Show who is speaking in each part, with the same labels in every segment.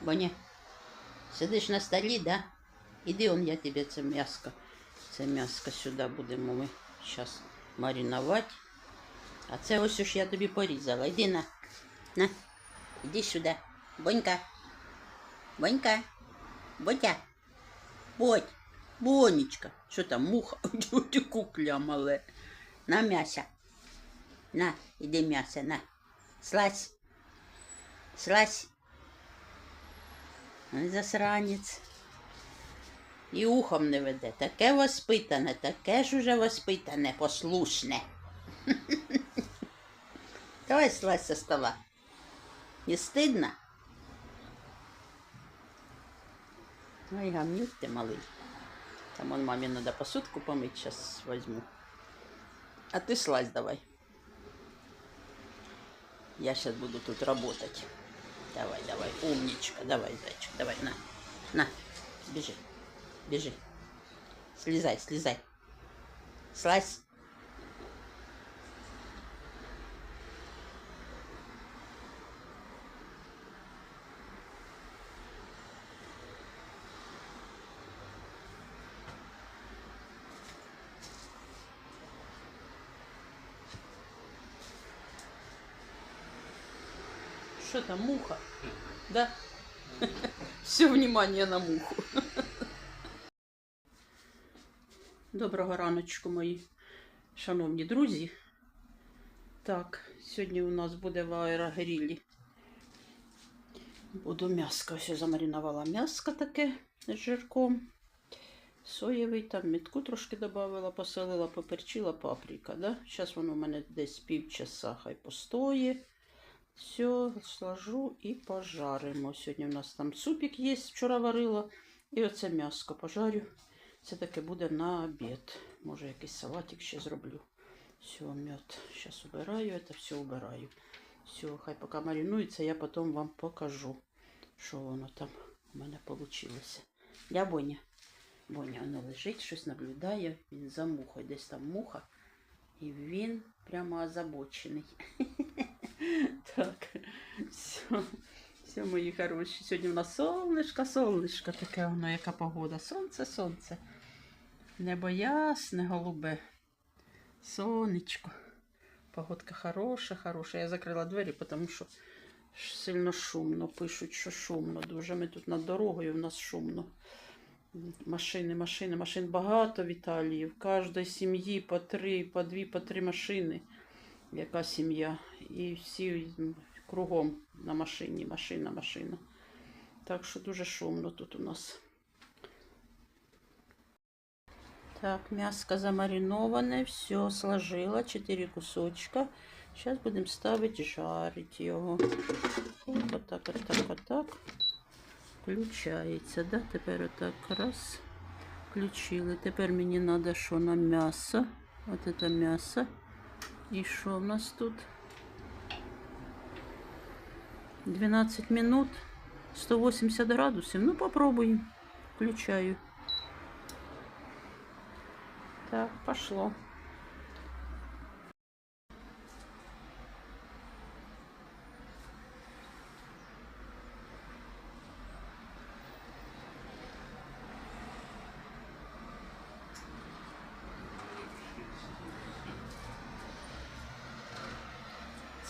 Speaker 1: Боня, сидиш на столі, да? Іди он, я тобі це м'яско. Це м'яско сюди будемо ми зараз маринувати. А це ось уж я тобі порізала. Іди на. На. Іди сюди. Бонька. Бонька. Бодя. Бодь. Бонечка. Що там, муха? Ти кукля мале. На м'ясо. На, іди м'ясо, на. Слазь. Слазь. Засранець. І ухом не веде. Таке воспитане, таке ж уже воспитане, послушне. Давай слазь со стола. Не стидно? Ой, гамнюк ти малий. Там вон мамі надо посудку помыть, сейчас возьму. А ты слазь давай. Я сейчас буду тут работать. Давай, давай, умничка, давай, зайчик, давай, на, на, бежи, бежи. Слезай, слезай. Слазь. Что там, муха? Да? Все внимание на муху. Доброго раночку, мої шановні друзі. Так, сьогодні у нас буде в аерогрілі. Буду м'яско. Я замаринувала м'яско таке з жирком. Соєвий, там мітку трошки додавала, посолила, поперчила паприка. Да? Зараз воно у мене десь півчаса хай постоє. Все, сложу і пожаримо. Сьогодні у нас там супик є, вчора варила. І оце м'яско пожарю. Це таке буде на обід. Може, якийсь салатик ще зроблю. Все, мед. Зараз убираю, це все убираю. Все, хай поки маринується, я потім вам покажу, що воно там у мене вийшло. Я Боня. Боня воно лежить, щось наблюдає. Він за мухою. Десь там муха. І він прямо озабочений. Так, все, все, мої хороші. Сьогодні у нас сонечко, сонечко таке воно, яка погода. Сонце, сонце. Небо ясне, голубе. Сонечко. Погодка хороша, хороша. Я закрила двері, тому що сильно шумно. Пишуть, що шумно. Дуже ми тут над дорогою, у нас шумно. Машини, машини, машин багато в Італії. В кожній сім'ї по три, по дві, по три машини. Яка сім'я? І всі кругом на машині, машина, машина. Так що дуже шумно тут у нас. Так, мяско замариноване, все сложила, 4 кусочка. Сейчас будем ставить жарить його. От отак, отак, отак. Включається, да? Тепер отак раз. Включили. Тепер мені треба що на м'ясо. От це м'ясо. І що в нас тут? 12 минут, 180 градусів. Ну, попробуем. Включаю. Так, пошло.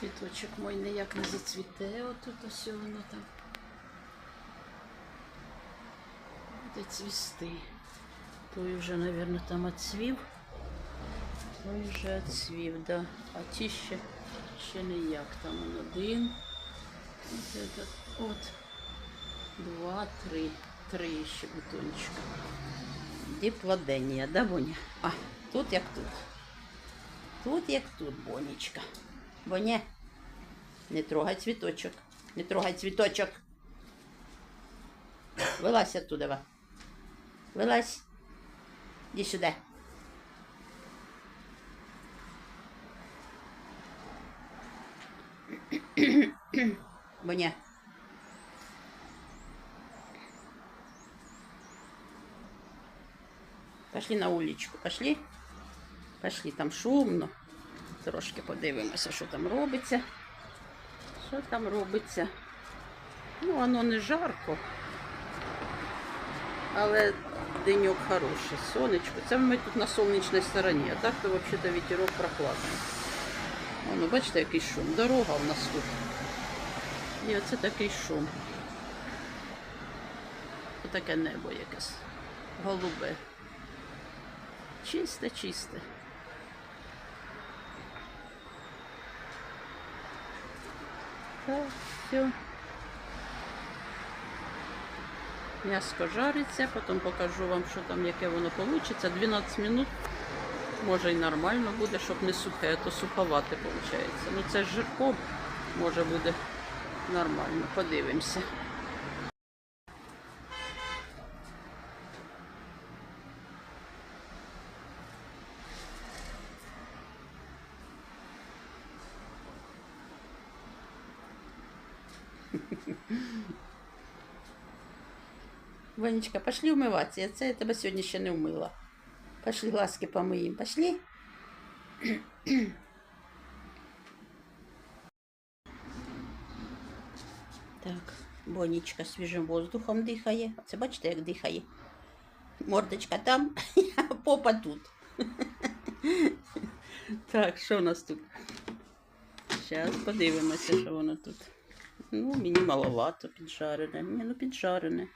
Speaker 1: Цвіточок мой ніяк не зацвіте, отут ось воно там. Буде цвісти. Той вже, мабуть, там отцвів. Той вже отцвів, да. А ті ще, ще ніяк. Там он один. От, этот, от. Два, три. Три ще бутончика. Диплоденія, да, Боня? А, тут як тут. Тут як тут, Бонечка. Боня, не трогай цвіточок. Не трогай цвіточок. Вилазь оттуда. Вилазь. Іди сюди. Боня. Пошли на уличку. Пошли. Пошли, там шумно. Трошки подивимося, що там робиться. Що там робиться. Ну, воно не жарко. Але деньок хороший, сонечко. Це ми тут на сонячній стороні, а так то взагалі вітерок прохладний. Воно, бачите, який шум. Дорога в нас тут. І оце такий шум. Отаке небо якесь. Голубе. Чисте, чисте. Так, все. М'яско жариться, потім покажу вам, що там, яке воно вийде. 12 минут. Може і нормально буде, щоб не сухе, а то суховате виходить. Ну це з жирком може буде нормально. Подивимося. Ванечка, пошли умиватися. Я це я тебе сьогодні ще не вмила. Пошли глазки помиємо. Пошли. Так, Бонічка свіжим воздухом дихає. Це бачите, як дихає. Мордочка там, а попа тут. Так, що у нас тут? Зараз подивимося, що воно тут. Ну, мені маловато піджарене. Ні, ну піджарене.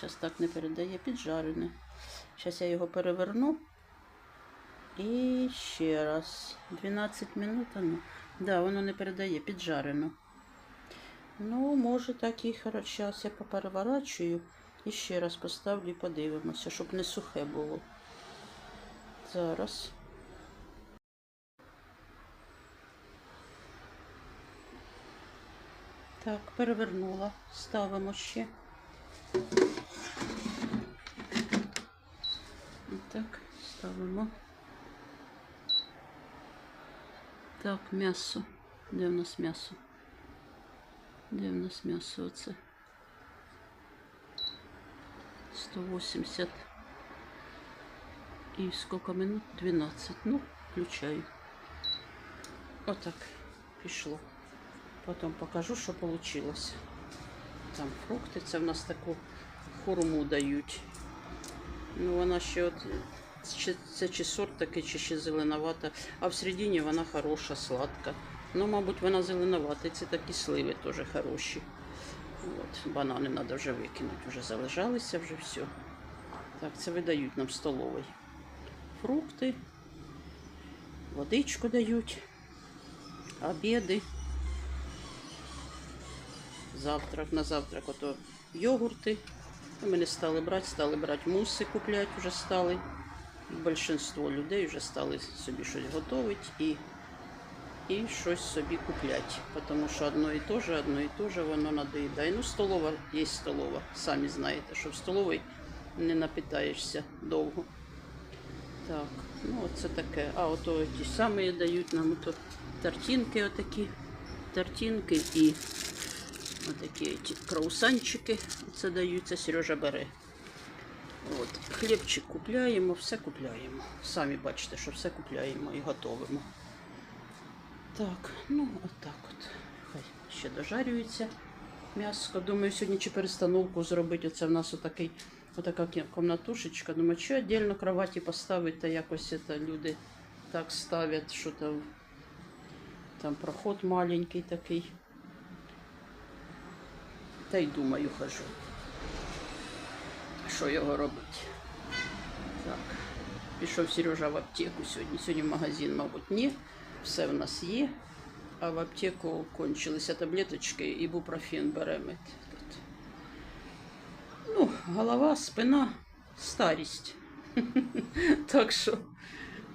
Speaker 1: Зараз так не передає, піджарене. Зараз я його переверну. І ще раз. 12 минут. Ну. Да, воно не передає, піджарено. Ну, може так і. Зараз я попереворачую. І ще раз поставлю і подивимося, щоб не сухе було. Зараз. Так, перевернула. Ставимо ще. Так, ставимо. Так, м'ясо. Де в нас м'ясо? Де в нас м'ясо оце? 180. І скільки минут? 12. Ну, включаю. Отак пішло. Потім покажу, що вийшло. Там фрукти, це в нас таку хурму дають. Ну, вона ще от це чи сорт такий, чи ще зеленувата, а всередині вона хороша, сладка. Ну, мабуть, вона зеленувата, і це такі сливи теж хороші. От, банани треба вже викинути, вже залежалися, вже все. Так, це видають нам в столовій. Фрукти, водичку дають, обіди. Завтрак на завтрак ото йогурти. Ми не стали брати, стали брати муси купляти, вже стали. Більшинство людей вже стали собі щось готувати і, і щось собі купляти. Тому що одно і те же, одно і те же воно надоїдає. Ну, столова є столова. Самі знаєте, що в столовій не напитаєшся довго. Так, ну оце таке. А ото ті самі дають нам ото тартинки отакі. Тартинки і отакі ті краусанчики. Це даються, Сережа бере. От, хлібчик купляємо, все купляємо. Самі бачите, що все купляємо і готовимо. Так, ну отак от. Хай ще дожарюється м'ясо. Думаю, сьогодні чи перестановку зробити. Оце в нас отакий, отака комнатушечка. Думаю, що віддільно кроваті поставити, та якось це люди так ставлять, що там, там проход маленький такий. Та й думаю, хожу. Що його робити? Так. Пішов Сережа в аптеку сьогодні. Сьогодні магазин, мабуть, ні. Все в нас є. А в аптеку кончилися таблеточки, ібупрофен беремо. Тут. Ну, голова, спина, старість. Так що,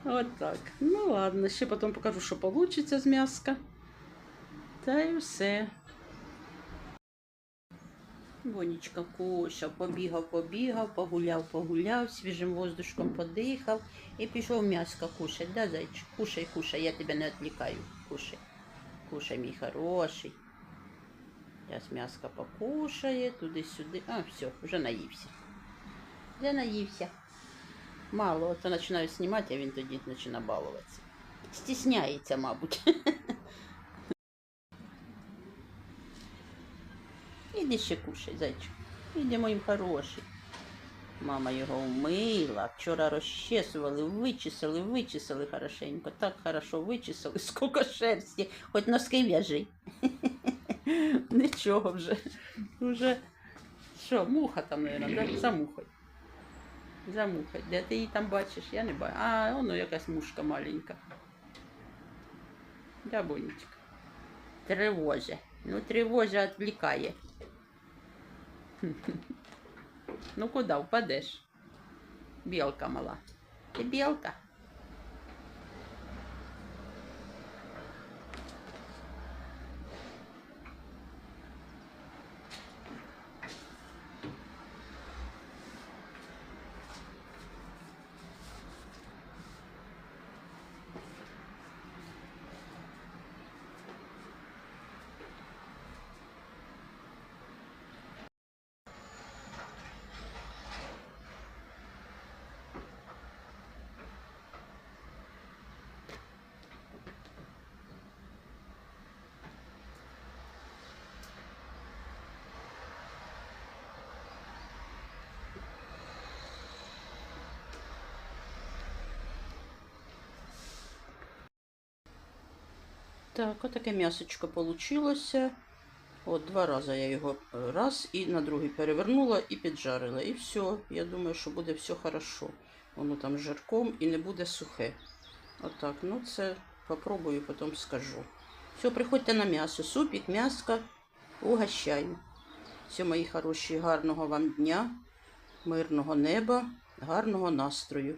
Speaker 1: от так. Ну ладно, ще потім покажу, що вийде з м'яска. Та й все. Бонечка кушав, побігав, побігав, погуляв, погуляв, свіжим воздушком подихав і пішов м'яско кушать, да, зайчик? Кушай, кушай, я тебе не відвлікаю. Кушай. Кушай, мій хороший. Зараз м'яско покушає, туди-сюди. А, все, вже наївся. Вже наївся. Мало, то починаю знімати, а він тоді починає балуватися. Стісняється, мабуть. Іди ще кушай, зайчик. Іди, моїм хороший. Мама його вмила, вчора розчесували, вичесали, вичесали хорошенько. Так хорошо вичесали, скільки шерсті, хоч носки в'яжи. Нічого вже. Вже що, муха там, мабуть, да? за мухою. За мухою. Де ти її там бачиш? Я не бачу. А, воно якась мушка маленька. Да, Бонечка. Тривожа. Ну, тривожа відвлікає. नको धावपा देश बियलका मला ते बियलका Так, отаке м'ясочко получилося. От два рази я його е, раз і на другий перевернула і піджарила. І все. Я думаю, що буде все хорошо. Воно там з жирком і не буде сухе. Отак, ну це попробую, потім скажу. Все, приходьте на м'ясо. Супік, м'яска, угощаю. Все, мої хороші, гарного вам дня, мирного неба, гарного настрою.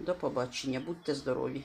Speaker 1: До побачення, будьте здорові!